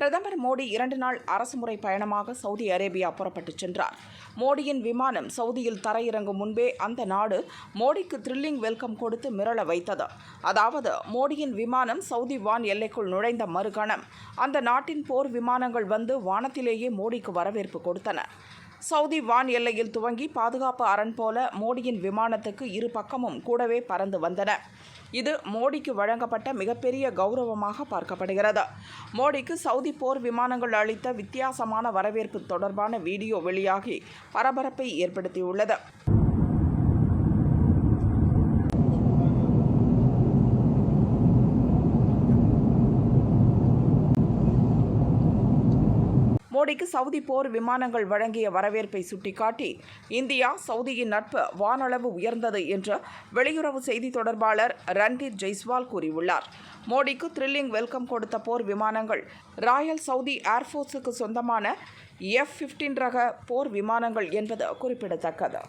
பிரதமர் மோடி இரண்டு நாள் அரசுமுறை பயணமாக சவுதி அரேபியா புறப்பட்டுச் சென்றார். மோடியின் விமானம் சவுதியில் தரையிறங்கும் முன்பே அந்த நாடு மோடிக்கு த்ரில்லிங் வெல்கம் கொடுத்து மிரள வைத்தது. அதாவது மோடியின் விமானம் சவுதி வான் எல்லைக்குள் நுழைந்த மறுகணம். அந்த நாட்டின் போர் விமானங்கள் வந்து வானத்திலேயே மோடிக்கு வரவேற்பு கொடுத்தன. சவுதி வான் எல்லையில் துவங்கி பாதுகாப்பு அரண் போல மோடியின் விமானத்துக்கு இரு பக்கமும் கூடவே பறந்து வந்தன. இது மோடிக்கு வழங்கப்பட்ட மிகப்பெரிய கௌரவமாக பார்க்கப்படுகிறது. மோடிக்கு சவுதி போர் விமானங்கள் அளித்த வித்தியாசமான வரவேற்பு தொடர்பான வீடியோ வெளியாகி பரபரப்பை ஏற்படுத்தியுள்ளது. மோடிக்கு சவுதி போர் விமானங்கள் வழங்கிய வரவேற்பை சுட்டிக்காட்டி இந்தியா சவுதியின் நட்பு வானளவு உயர்ந்தது என்று வெளியுறவு செய்தி தொடர்பாளர் ரன்தீப் ஜெய்ஸ்வால் கூறியுள்ளார். மோடிக்கு த்ரில்லிங் வெல்கம் கொடுத்த போர் விமானங்கள் ராயல் சவுதி ஏர்ஃபோர்ஸுக்கு சொந்தமான எஃப் 15 ரக போர் விமானங்கள் என்பது குறிப்பிடத்தக்கது.